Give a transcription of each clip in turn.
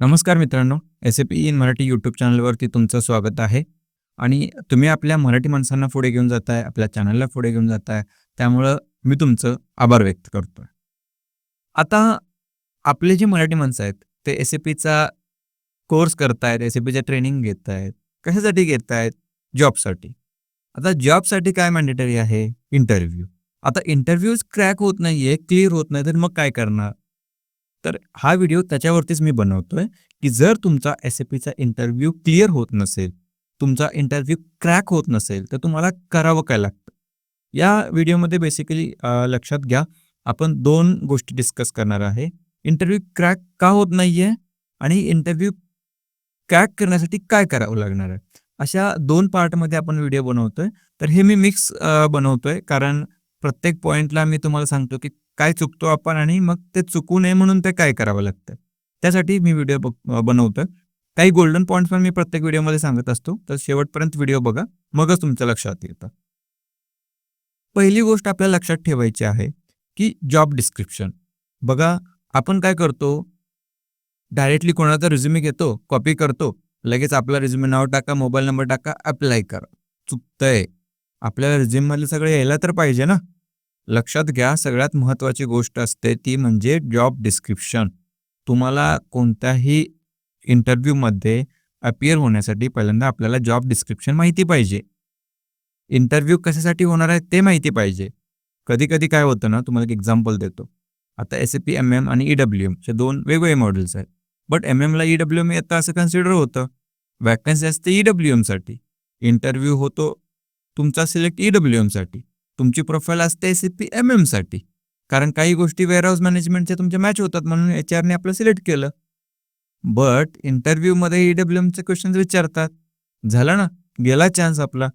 नमस्कार मित्रांनो S A P in Marathi YouTube चॅनलवरती तुमचं स्वागत आहे. आणि तुम्ही आपल्या मराठी माणसांना पुढे घेऊन जाताय आपल्या चॅनलला पुढे घेऊन जाताय त्यामुळं मी तुमचं आभार व्यक्त करतो आता आपले जे मराठी माणसं आहेत ते एस ए पीचा कोर्स करतायत एस ए पीच्या ट्रेनिंग घेत आहेत कशासाठी घेत आहेत जॉबसाठी आता जॉबसाठी काय मॅन्डेटरी आहे? इंटरव्ह्यू आता इंटरव्ह्यूज क्रॅक होत नाही आहे क्लिअर होत नाही तर मग काय करणार? तर हा व्हिडिओ त्याच्यावरतीच मी बनवतोय की जर तुमचा एस ए पीचा इंटरव्ह्यू क्लिअर होत नसेल तुमचा इंटरव्ह्यू क्रॅक होत नसेल तर तुम्हाला करावं काय लागतं? या व्हिडिओमध्ये बेसिकली लक्षात घ्या आपण दोन गोष्टी डिस्कस करणार आहे. इंटरव्ह्यू क्रॅक का होत नाहीये आणि इंटरव्ह्यू क्रॅक करण्यासाठी काय करावं लागणार आहे? अशा दोन पार्टमध्ये आपण व्हिडिओ बनवतोय. तर हे मी मिक्स बनवतोय कारण प्रत्येक पॉईंटला मी तुम्हाला सांगतो की काय चुकतो आपण आणि मग ते चुकू नये म्हणून ते काय करावं लागतं. त्यासाठी मी व्हिडिओ बनवतोय काही गोल्डन पॉईंट्स पण मी प्रत्येक व्हिडिओमध्ये सांगत असतो. तर शेवटपर्यंत व्हिडिओ बघा. मगच तुमच्या लक्षात येतं. पहिली गोष्ट आपल्याला लक्षात ठेवायची आहे की जॉब डिस्क्रिप्शन बघा आपण काय करतो? डायरेक्टली कोणाचा रिझ्युमे घेतो कॉपी करतो. लगेच आपला रिझ्युमे नाव टाका मोबाईल नंबर टाका अप्लाय करा. चुकतंय. आपल्याला रिझ्युममध्ये सगळं यायला तर पाहिजे ना. लक्षात घ्या सगळ्यात महत्त्वाची गोष्ट असते ती म्हणजे जॉब डिस्क्रिप्शन तुम्हाला कोणत्याही इंटरव्ह्यूमध्ये अपियर होण्यासाठी पहिल्यांदा आपल्याला जॉब डिस्क्रिप्शन माहिती पाहिजे. इंटरव्ह्यू कशासाठी होणार आहे ते माहिती पाहिजे. कधी कधी काय होतं ना तुम्हाला एक एक्झाम्पल देतो. आता S A P M M आणि ई डब्ल्यू एम असे दोन वेगवेगळे मॉडेल्स आहेत. बट एम एमला ई डब्ल्यू एम येतं असं कन्सिडर होतं. वॅकन्सी असते ई डब्ल्यू एमसाठी इंटरव्ह्यू होतो तुमचा सिलेक्ट ई डब्ल्यू एमसाठी तुमची प्रोफाईल असते एस पी एम एमसाठी कारण काही गोष्टी वेअरहाऊस मॅनेजमेंटच्या तुमच्या मॅच होतात म्हणून एच आरने आपलं सिलेक्ट केलं. बट इंटरव्ह्यूमध्ये ई डब्ल्यू एमचे क्वेश्चन विचारतात. झालं ना? गेला चान्स आपला.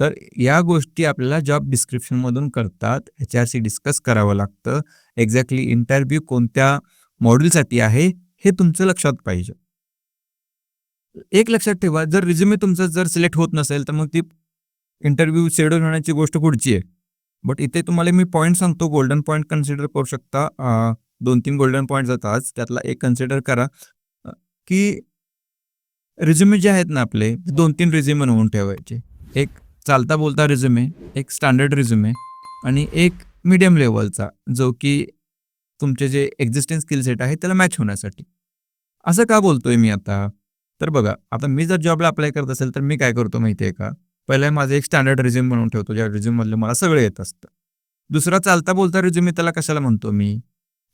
तर या गोष्टी आपल्याला जॉब डिस्क्रिप्शनमधून करतात एच आर सी डिस्कस करावं लागतं. एक्झॅक्टली इंटरव्ह्यू कोणत्या मॉड्यूलसाठी आहे हे तुमचं लक्षात पाहिजे. एक लक्षात ठेवा जर रिझ्युमे तुमचं जर सिलेक्ट होत नसेल तर मग ती इंटरव्ह्यू शेड्यूल होण्याची गोष्ट पुढची आहे. बट इथे तुम्हाला मी पॉईंट सांगतो गोल्डन पॉईंट कन्सिडर करू शकता. दोन तीन गोल्डन पॉईंट जातात. त्यातला एक कन्सिडर करा. की रिझ्युमे जे आहेत ना आपले दोन तीन रिझ्युमे बनवून ठेवायचे. एक चालता बोलता रिझ्युमे एक स्टँडर्ड रिझ्युमे आणि एक मीडियम लेवलचा जो की तुमचे जे एक्झिस्टिंग स्किल सेट आहे त्याला मॅच होण्यासाठी. असं का बोलतोय मी आता? तर बघा आता मी जर जॉबला अप्लाय करत असेल तर मी काय करतो माहिती आहे का? पहिलं माझं एक स्टँडर्ड रिझ्यूम म्हणून ठेवतो ज्या रिझ्यूममधलं मला सगळं येत असतं. दुसरा चालता बोलता रिझ्यूम त्याला कशाला म्हणतो मी?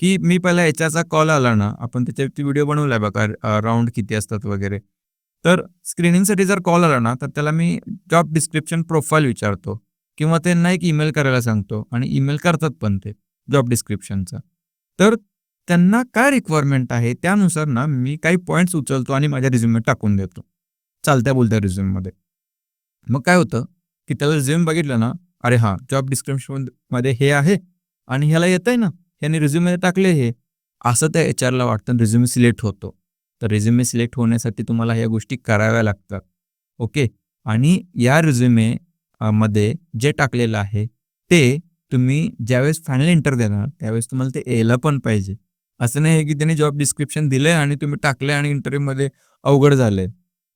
की मी पहिला याच्याचा कॉल आला ना आपण त्याच्यावरती व्हिडिओ बनवलाय बघा राऊंड किती असतात वगैरे. तर स्क्रीनिंगसाठी जर कॉल आला ना तर त्याला मी जॉब डिस्क्रिप्शन प्रोफाईल विचारतो किंवा त्यांना एक ईमेल करायला सांगतो आणि ईमेल करतात पण ते जॉब डिस्क्रिप्शनचा तर त्यांना काय रिक्वायरमेंट आहे त्यानुसार ना मी काही पॉईंट्स उचलतो आणि माझ्या रिझ्युममध्ये टाकून देतो. चालत्या बोलत्या रिझ्युममध्ये मग काय होतं की त्याला रिझ्युम बघितलं ना अरे हां जॉब डिस्क्रिप्शनमध्ये हे आहे आणि ह्याला येत आहे ना ह्याने रिझ्यूममध्ये टाकले हे. असं त्या एच आरला वाटतं रिझ्युमे सिलेक्ट होतो. तर रिझ्युमे सिलेक्ट होण्यासाठी तुम्हाला ह्या गोष्टी कराव्या लागतात. ओके? आणि या रिझ्युमे मध्ये जे टाकलेलं आहे ते तुम्ही ज्यावेळेस फायनल इंटर देणार त्यावेळेस तुम्हाला ते यायला पण पाहिजे. असं नाही आहे की त्याने जॉब डिस्क्रिप्शन दिलंय आणि तुम्ही टाकले आणि इंटरव्ह्यूमध्ये अवघड झालंय.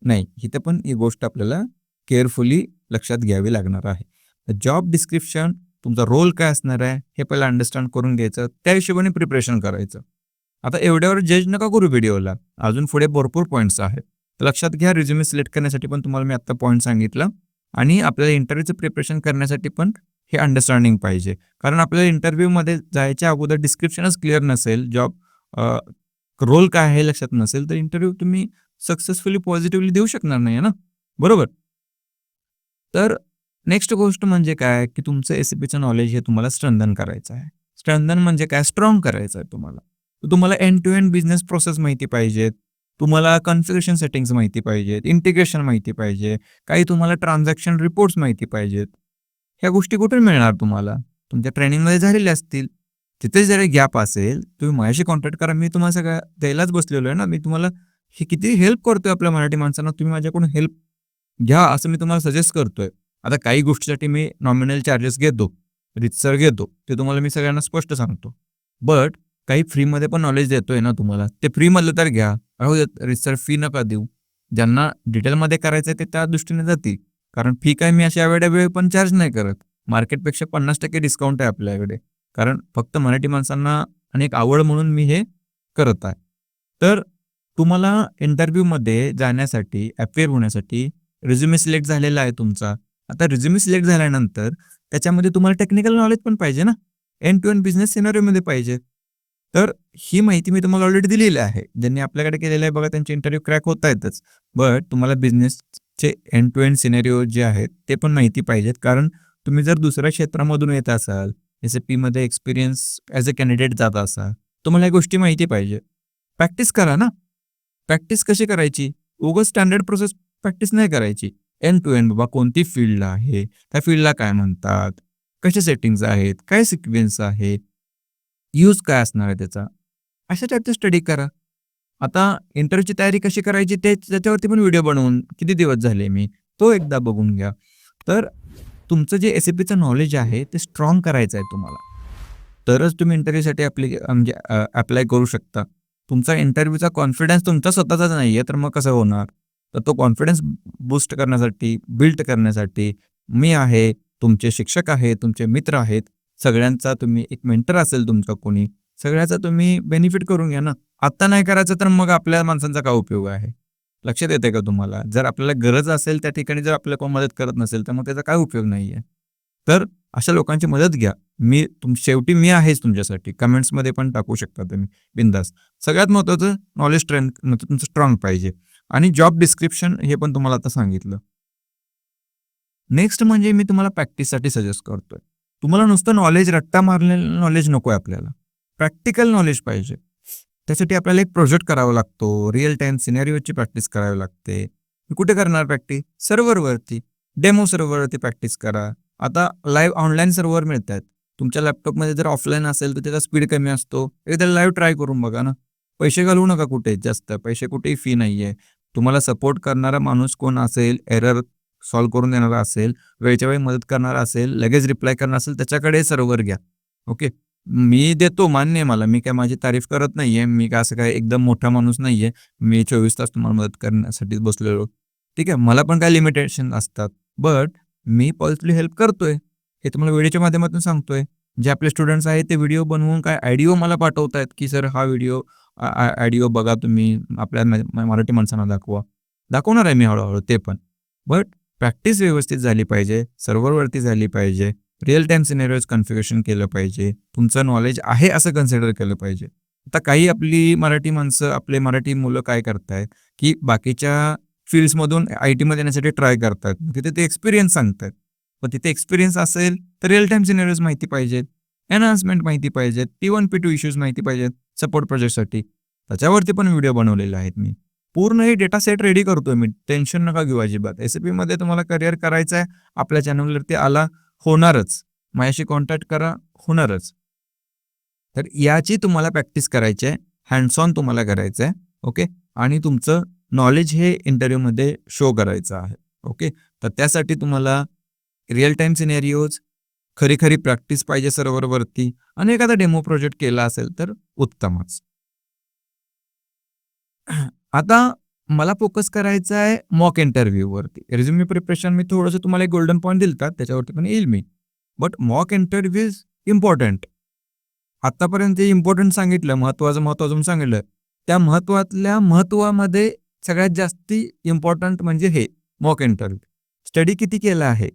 नाही इथं पण ही गोष्ट आपल्याला केअरफुली लक्षात घ्यावी लागणार आहे. जॉब डिस्क्रिप्शन तुमचा रोल काय असणार आहे हे पहिला अंडरस्टँड करून घ्यायचं त्या हिशोबाने प्रिपरेशन करायचं. आता एवढ्यावर जज नका करू व्हिडिओला अजून पुढे भरपूर पॉईंट्स आहेत. तर लक्षात घ्या रिझ्युमे सिलेक्ट करण्यासाठी पण तुम्हाला मी आत्ता पॉईंट सांगितलं. आणि आपल्याला इंटरव्ह्यूचं प्रिपरेशन करण्यासाठी पण हे अंडरस्टँडिंग पाहिजे. कारण आपल्याला इंटरव्ह्यूमध्ये जायच्या अगोदर डिस्क्रिप्शनच क्लिअर नसेल जॉब रोल काय आहे लक्षात नसेल तर इंटरव्ह्यू तुम्ही सक्सेसफुली पॉझिटिव्हली देऊ शकणार नाही ना? बरोबर? तर नेक्स्ट गोष्ट म्हणजे काय? की तुमचं एस पीचं नॉलेज हे तुम्हाला स्ट्रंदन करायचं आहे. स्ट्रंदन म्हणजे काय? स्ट्रॉंग करायचं आहे तुम्हाला. तुम्हाला end to end business process माहिती पाहिजेत तुम्हाला कन्फिगरेशन सेटिंग्स माहिती पाहिजेत इंटिग्रेशन माहिती पाहिजे. काही तुम्हाला ट्रान्झॅक्शन रिपोर्ट्स माहिती पाहिजेत ह्या गोष्टी कुठून मिळणार तुम्हाला? तुमच्या ट्रेनिंगमध्ये झालेल्या असतील. तिथे जर गॅप असेल तुम्ही माझ्याशी कॉन्टॅक्ट करा. मी तुम्हाला सगळ्या द्यायलाच बसलेलो आहे ना. मी तुम्हाला हे किती हेल्प करतोय आपल्या मराठी माणसांना. तुम्ही माझ्याकडून हेल्प घ्या असं मी तुम्हाला सजेस्ट करतोय. आता काही गोष्टीसाठी मी नॉमिनल चार्जेस घेतो रितसर घेतो ते तुम्हाला मी सगळ्यांना स्पष्ट सांगतो. बट काही फ्रीमध्ये पण नॉलेज देतोय ना तुम्हाला ते फ्रीमधलं तर घ्या. राहू देत रिसर्च फी नका देऊ. ज्यांना डिटेलमध्ये करायचं आहे ते त्या दृष्टीने जातील. कारण फी काय मी अशा वेळेला पण चार्ज नाही करत. मार्केटपेक्षा पन्नास टक्के डिस्काउंट आहे आपल्याकडे. कारण फक्त मराठी माणसांना आणि एक आवड म्हणून मी हे करत आहे. तर तुम्हाला इंटरव्ह्यूमध्ये जाण्यासाठी अपेअर होण्यासाठी रिझ्युमे सिलेक्ट झालेला आहे तुमचा. आता रिझ्युमे सिलेक्ट झाल्यानंतर त्याच्यामध्ये तुम्हाला टेक्निकल नॉलेज पण पाहिजे ना? एन टू एन बिझनेस सिनारिओमध्ये पाहिजे. तर ही माहिती मी तुम्हाला ऑलरेडी दिलेली आहे. ज्यांनी आपल्याकडे केलेलं आहे बघा त्यांचे इंटरव्ह्यू क्रॅक होत आहेतच. बट तुम्हाला बिझनेसचे एन टू एन सिनेरिओ जे आहेत ते पण माहिती पाहिजेत. कारण तुम्ही जर दुसऱ्या क्षेत्रामधून येत असाल एस ए मध्ये एक्सपिरियन्स ॲज अ कॅन्डिडेट जात असाल तुम्हाला या गोष्टी माहिती पाहिजे. प्रॅक्टिस करा ना. प्रॅक्टिस कशी करायची? उगं स्टँडर्ड प्रोसेस प्रॅक्टिस नाही करायची. एन टू एन बाबा कोणती फील्ड आहे? त्या फील्डला काय म्हणतात? कशा सेटिंग्स आहेत? काय सिक्वेन्स आहे? यूज काय असणार आहे त्याचा? अशा टाईपची स्टडी करा. आता इंटरव्ह्यूची तयारी कशी करायची ते त्याच्यावरती पण व्हिडिओ बनवून किती दिवस झाले मी तो एकदा बघून घ्या. तर तुमचं जे एस ए पीचं नॉलेज आहे ते स्ट्रॉंग करायचं आहे तुम्हाला. तरच तुम्ही इंटरव्ह्यूसाठी अप्ली म्हणजे अप्लाय करू शकता. तुमचा इंटरव्ह्यूचा कॉन्फिडन्स तुमचा स्वतःचाच नाही आहे तर मग कसं होणार? तर तो कॉन्फिडन्स बूस्ट करण्यासाठी बिल्ड करण्यासाठी मी आहे तुमचे शिक्षक आहे तुमचे मित्र आहेत सगळ्यांचा तुम्ही एक मेंटर असेल तुमचा कोणी सगळ्याचा तुम्ही बेनिफिट करून घ्या ना. आत्ता नाही करायचं तर मग आपल्या माणसांचा काय उपयोग आहे? लक्षात येते का तुम्हाला? जर आपल्याला गरज असेल त्या ठिकाणी जर आपल्याला कोण मदत करत नसेल तर मग त्याचा काय उपयोग नाही आहे? तर अशा लोकांची मदत घ्या. मी तुम शेवटी मी आहेच तुमच्यासाठी. कमेंट्समध्ये पण टाकू शकता तुम्ही. बिंदास. सगळ्यात महत्त्वाचं नॉलेज स्ट्रेंथ तुमचं स्ट्रॉंग पाहिजे. आणि जॉब डिस्क्रिप्शन हे पण तुम्हाला आता सांगितलं. नेक्स्ट म्हणजे मी तुम्हाला प्रॅक्टिससाठी सजेस्ट करतोय. तुम्हाला नुसतं नॉलेज रट्टा मारलेलं नॉलेज नको आहे आपल्याला. प्रॅक्टिकल नॉलेज पाहिजे. त्यासाठी आपल्याला एक प्रोजेक्ट करावा लागतो. रिअल टाइम सिनेरिओची प्रॅक्टिस करावी लागते. कुठे करणार प्रॅक्टिस सर्व्हरवरती डेमो सर्व्हरवरती प्रॅक्टिस करा. आता लाईव्ह ऑनलाईन सर्व्हर मिळत आहेत तुमच्या लॅपटॉपमध्ये जर ऑफलाईन असेल तर त्याचा स्पीड कमी असतो. एकदा लाईव्ह ट्राय करून बघा ना. पैसे घालवू नका कुठे जास्त. पैसे कुठेही फी नाही आहे तुम्हाला सपोर्ट करणारा माणूस कोण असेल एरर सॉल्व्ह करून देणारा असेल वेळच्या वेळी मदत करणारा असेल लगेच रिप्लाय करणार असेल त्याच्याकडे सर्व्हर घ्या. ओके मी देतो मान्य आहे मला. मी काय माझी तारीफ करत नाहीये. मी काय असं काय एकदम मोठा माणूस नाहीये. मी चोवीस तास तुम्हाला मदत करण्यासाठी बसलेलो. ठीक आहे? मला पण काय लिमिटेशन असतात. बट मी पॉझिटिव्हली हेल्प करतोय. हे तुम्हाला व्हिडिओच्या माध्यमातून सांगतोय. जे आपले स्टुडंट्स आहेत ते व्हिडिओ बनवून काय आयडिओ मला पाठवतायत की सर हा व्हिडिओ ऑडिओ बघा तुम्ही. आपल्या मराठी माणसांना दाखवा. दाखवणार आहे मी हळूहळू ते पण. बट प्रॅक्टिस व्यवस्थित झाली पाहिजे. सर्व्हरवरती झाली पाहिजे. रिअल टाइम सिनेरिओज कन्फिगरेशन केलं पाहिजे. तुमचं नॉलेज आहे असं कन्सिडर केलं पाहिजे. आता काही आपली मराठी माणसं आपले मराठी मुलं काय करतायत की बाकीच्या फील्ड्समधून आय टीमध्ये येण्यासाठी ट्राय करतात. तिथे ते एक्सपिरियन्स सांगतात. पण तिथे एक्सपिरियन्स असेल तर रिअल टाइम सिनेरिओज माहिती पाहिजेत. एनहान्समेंट माहिती पाहिजेत T one P two issues माहिती पाहिजेत सपोर्ट प्रोजेक्टसाठी त्याच्यावरती पण व्हिडिओ बनवलेले आहेत मी. पूर्ण हे डेटा सेट रेडी करतोय मी. टेन्शन नका घेऊ अजिबात. एसमध्ये तुम्हाला करिअर करायचं आहे आपल्या चॅनलवरती आला होणारच. माझ्याशी कॉन्टॅक्ट करा होणारच. तर याची तुम्हाला प्रॅक्टिस करायची आहे हँड्स ऑन तुम्हाला करायचं आहे ओके आणि तुमचं नॉलेज हे इंटरव्ह्यूमध्ये शो करायचं आहे ओके तर त्यासाठी तुम्हाला रिअल टाईम सिनेरिओज खरी खरी प्रॅक्टिस पाहिजे सर्व्हरवरती आणि एखादा डेमो प्रोजेक्ट केला असेल तर उत्तमच. आता मला फोकस करायचा आहे मॉक इंटरव्ह्यूवरती. रिझ्युमी प्रिपरेशन मी थोडंसं तुम्हाला एक गोल्डन पॉईंट दिलतात त्याच्यावरती पण येईल मी. But mock interview is important. आतापर्यंत जे इम्पॉर्टंट सांगितलं महत्वाचं महत्वाचं सांगितलं त्या महत्वातल्या महत्वामध्ये सगळ्यात जास्ती इम्पॉर्टंट म्हणजे हे मॉक इंटरव्ह्यू. स्टडी किती केला आहे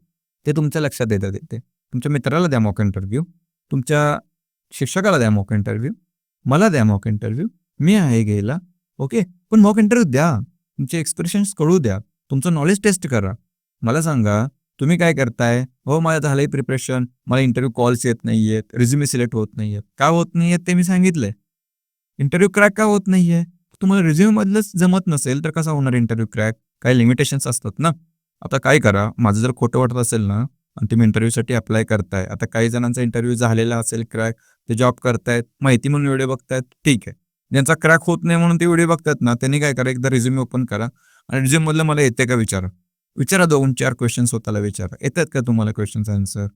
ते तुमच्या लक्षात येतं ते. तुमच्या मित्राला द्या मॉक इंटरव्ह्यू तुमच्या शिक्षकाला द्या मॉक इंटरव्ह्यू मला द्या मॉक इंटरव्ह्यू मी आहे घ्यायला. ओके? पण मॉक इंटरव्ह्यू द्या. तुमचे एक्सप्रेशन्स कळू द्या. तुमचं नॉलेज टेस्ट करा. मला सांगा तुम्ही काय करताय? हो माझं झालंय प्रिपरेशन मला इंटरव्ह्यू कॉल्स येत नाही आहेत रिझ्युमे सिलेक्ट होत नाही आहेत का होत नाही आहेत ते मी सांगितलंय. इंटरव्ह्यू क्रॅक का होत नाहीये? तुम्हाला रिझ्युमेमधलंच जमत नसेल तर कसा होणार इंटरव्ह्यू क्रॅक काही लिमिटेशन्स असतात ना? आता काय करा? माझं जर खोटं वाटत असेल ना आणि तुम्ही इंटरव्ह्यूसाठी अप्लाय करताय. आता काही जणांचा इंटरव्ह्यू झालेला असेल क्रॅक ते जॉब करतायत माहिती म्हणून व्हिडिओ बघतायत ठीक आहे. ज्यांचा क्रॅक होत नाही म्हणून ते व्हिडिओ बघतात ना त्यांनी काय करा एकदा रिझ्युम ओपन करा आणि रिझ्युम मधलं मला येते का विचारा? विचारा दोन चार क्वेश्चन स्वतःला विचारा. येतात का तुम्हाला क्वेश्चन्स आन्सर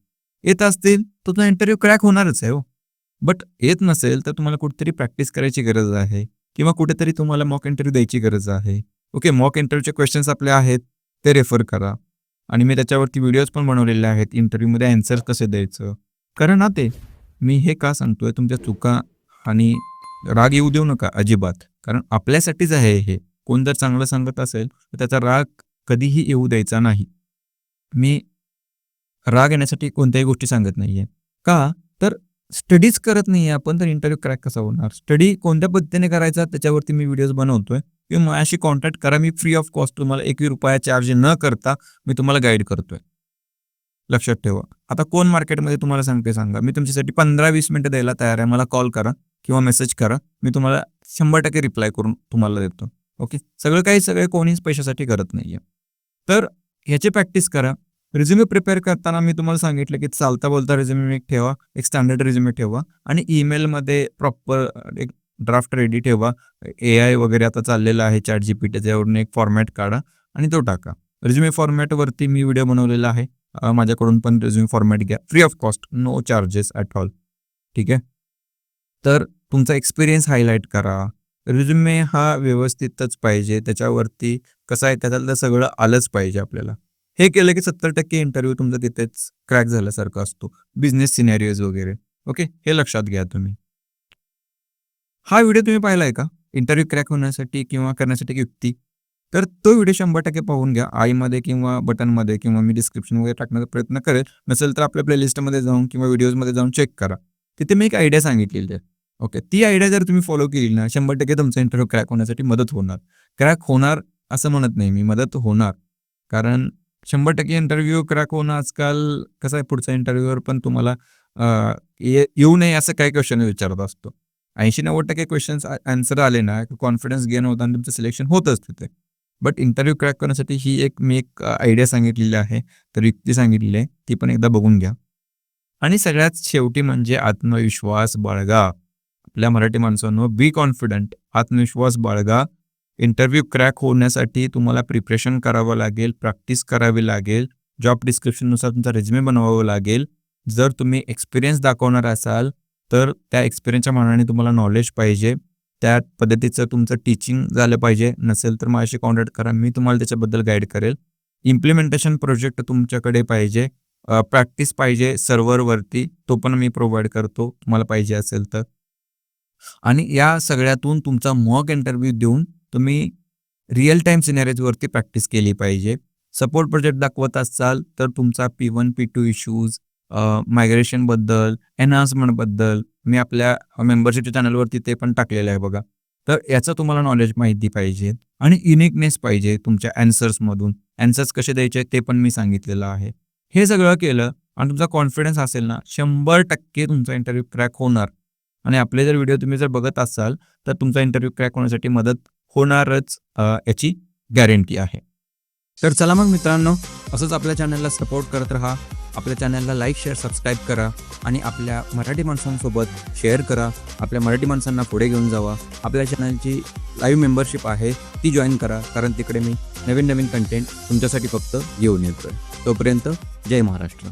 येत असतील तर तुझा इंटरव्ह्यू क्रॅक होणारच आहे हो. बट येत नसेल तर तुम्हाला कुठेतरी प्रॅक्टिस करायची गरज आहे किंवा कुठेतरी तुम्हाला मॉक इंटरव्ह्यू द्यायची गरज आहे. ओके मॉक इंटरव्ह्यूचे क्वेश्चन्स आपले आहेत ते रेफर करा. आणि मी त्याच्यावरती व्हिडिओज पण बनवलेले आहेत. इंटरव्ह्यूमध्ये ॲन्सर कसे द्यायचं? कारण ना ते मी हे का सांगतोय? तुमच्या चुका आणि राग येऊ देऊ नका अजिबात. कारण आपल्यासाठीच आहे हे. कोण जर चांगलं सांगत असेल तर त्याचा राग कधीही येऊ द्यायचा नाही. मी राग येण्यासाठी कोणत्याही गोष्टी सांगत नाहीये. का? तर स्टडीज करत नाहीये आपण तर इंटरव्ह्यू क्रॅक कसा होणार? स्टडी कोणत्या पद्धतीने करायचा त्याच्यावरती मी व्हिडिओज बनवतोय. किंवा माझ्याशी कॉन्टॅक्ट करा. मी फ्री ऑफ कॉस्ट तुम्हाला एकही रुपया चार्ज न करता मी तुम्हाला गाईड करतोय. लक्षात ठेवा. आता कोण मार्केटमध्ये तुम्हाला सांगते सांगा. मी तुमच्यासाठी पंधरा वीस मिनिटं द्यायला तयार आहे. मला कॉल करा किंवा मेसेज करा. मी तुम्हाला शंभर टक्के रिप्लाय करून तुम्हाला देतो. ओके सगळं काही सगळे कोणीच पैशासाठी करत नाहीये. तर ह्याची प्रॅक्टिस करा. रिझ्युमे प्रिपेअर करताना मी तुम्हाला सांगितलं की चालता बोलता रिझ्युमे ठेवा. एक स्टँडर्ड रिझ्युमे ठेवा. आणि ईमेलमध्ये प्रॉपर एक ड्राफ्ट रेडी ठेवा. ए आय वगैरे आता चाललेलं आहे चॅट जी पी त्याच्यावरून एक फॉर्मॅट काढा आणि तो टाका. रिझ्युमे फॉर्मॅटवरती मी व्हिडिओ बनवलेला आहे. माझ्याकडून पण रिझ्युमे फॉर्मॅट घ्या. Free of cost no charges at all ठीक आहे? तर तुमचा एक्सपिरियन्स हायलाईट करा. रिझ्युमे हा व्यवस्थितच पाहिजे. त्याच्यावरती कसं आहे त्याच्यातलं सगळं आलंच पाहिजे आपल्याला. हे केलं की सत्तर टक्के इंटरव्ह्यू तुमचा तिथेच क्रॅक झाल्यासारखा असतो. बिझनेस सिनॅरिओज वगैरे. ओके हे लक्षात घ्या तुम्ही. हा व्हिडिओ तुम्ही पाहिला आहे का? इंटरव्ह्यू क्रॅक होण्यासाठी किंवा करण्यासाठी एक युक्ती. तर तो व्हिडिओ शंभर टक्के पाहून घ्या. आईमध्ये किंवा बटनमध्ये किंवा मी डिस्क्रिप्शन वगैरे टाकण्याचा प्रयत्न करेल. नसेल तर आपल्या प्लेलिस्टमध्ये जाऊन किंवा व्हिडिओजमध्ये जाऊन चेक करा. तिथे मी एक आयडिया सांगितलेली आहे. ओके ती आयडिया जर तुम्ही फॉलो केली ना शंभर टक्के तुमचा इंटरव्ह्यू क्रॅक होण्यासाठी मदत होणार. क्रॅक होणार असं म्हणत नाही मी मदत होणार. कारण शंभर टक्के इंटरव्ह्यू क्रॅक होणं आजकाल कसं आहे पुढच्या इंटरव्ह्यूवर पण तुम्हाला ये- येऊ नये असं काही क्वेश्चन विचारत असतो. ऐंशी नव्वद टक्के क्वेश्चन्स आन्सर आले ना कॉन्फिडन्स गेन होता आणि तुमचं सिलेक्शन होतच तिथे. बट इंटरव्ह्यू क्रॅक करण्यासाठी ही एक मी एक आयडिया सांगितलेली आहे. तर युक्ती सांगितलेली आहे. ती पण एकदा बघून घ्या. आणि सगळ्यात शेवटी म्हणजे आत्मविश्वास बाळगा. आपल्या मराठी माणसांनो बी कॉन्फिडंट आत्मविश्वास बाळगा. इंटरव्ह्यू क्रॅक होण्यासाठी तुम्हाला प्रिपरेशन करावं लागेल प्रॅक्टिस करावी लागेल. जॉब डिस्क्रिप्शननुसार तुमचा रेझ्युमे बनवावं लागेल. जर तुम्ही एक्सपिरियन्स दाखवणार असाल तर त्या एक्सपिरियन्सच्या मानाने तुम्हाला नॉलेज पाहिजे. त्या पद्धतीचं तुमचं टीचिंग झालं पाहिजे. नसेल तर माझ्याशी कॉन्टॅक्ट करा. मी तुम्हाला त्याच्याबद्दल गाईड करेल. इम्प्लिमेंटेशन प्रोजेक्ट तुमच्याकडे पाहिजे. प्रॅक्टिस पाहिजे सर्व्हरवरती तो पण मी प्रोव्हाइड करतो. तुम्हाला पाहिजे असेल तर. आणि या सगळ्यातून तुमचा मॉक इंटरव्ह्यू देऊन तुम्ही रिअल टाईम सिनेरेजवरती प्रॅक्टिस केली पाहिजे. सपोर्ट प्रोजेक्ट दाखवत असाल तर तुमचा P one P two issues मायग्रेशनबद्दल एनहान्समेंटबद्दल मी आपल्या मेंबरशिपच्या चॅनलवरती ते पण टाकलेलं आहे बघा. तर याचं तुम्हाला नॉलेज माहिती पाहिजे आणि युनिकनेस पाहिजे तुमच्या अँसर्समधून अँसर्स कसे द्यायचे ते पण मी सांगितलेलं आहे. हे सगळं केलं आणि तुमचा कॉन्फिडन्स असेल ना शंभर टक्के तुमचा इंटरव्ह्यू क्रॅक होणार. आणि आपले जर व्हिडिओ तुम्ही जर बघत असाल तर तुमचा इंटरव्ह्यू क्रॅक होण्यासाठी मदत होणारच याची गॅरंटी आहे. तर चला मग मित्रांनो असंच आपल्या चॅनलला सपोर्ट करत राहा. आपल्या चॅनलला लाईक शेअर सबस्क्राईब करा आणि आपल्या मराठी माणसांसोबत शेअर करा. आपल्या मराठी माणसांना पुढे घेऊन जावा. आपल्या चॅनलची लाईव्ह मेंबरशिप आहे ती जॉईन करा. कारण तिकडे मी नवीन नवीन कंटेंट तुमच्यासाठी फक्त घेऊन येतोय. तोपर्यंत जय महाराष्ट्र.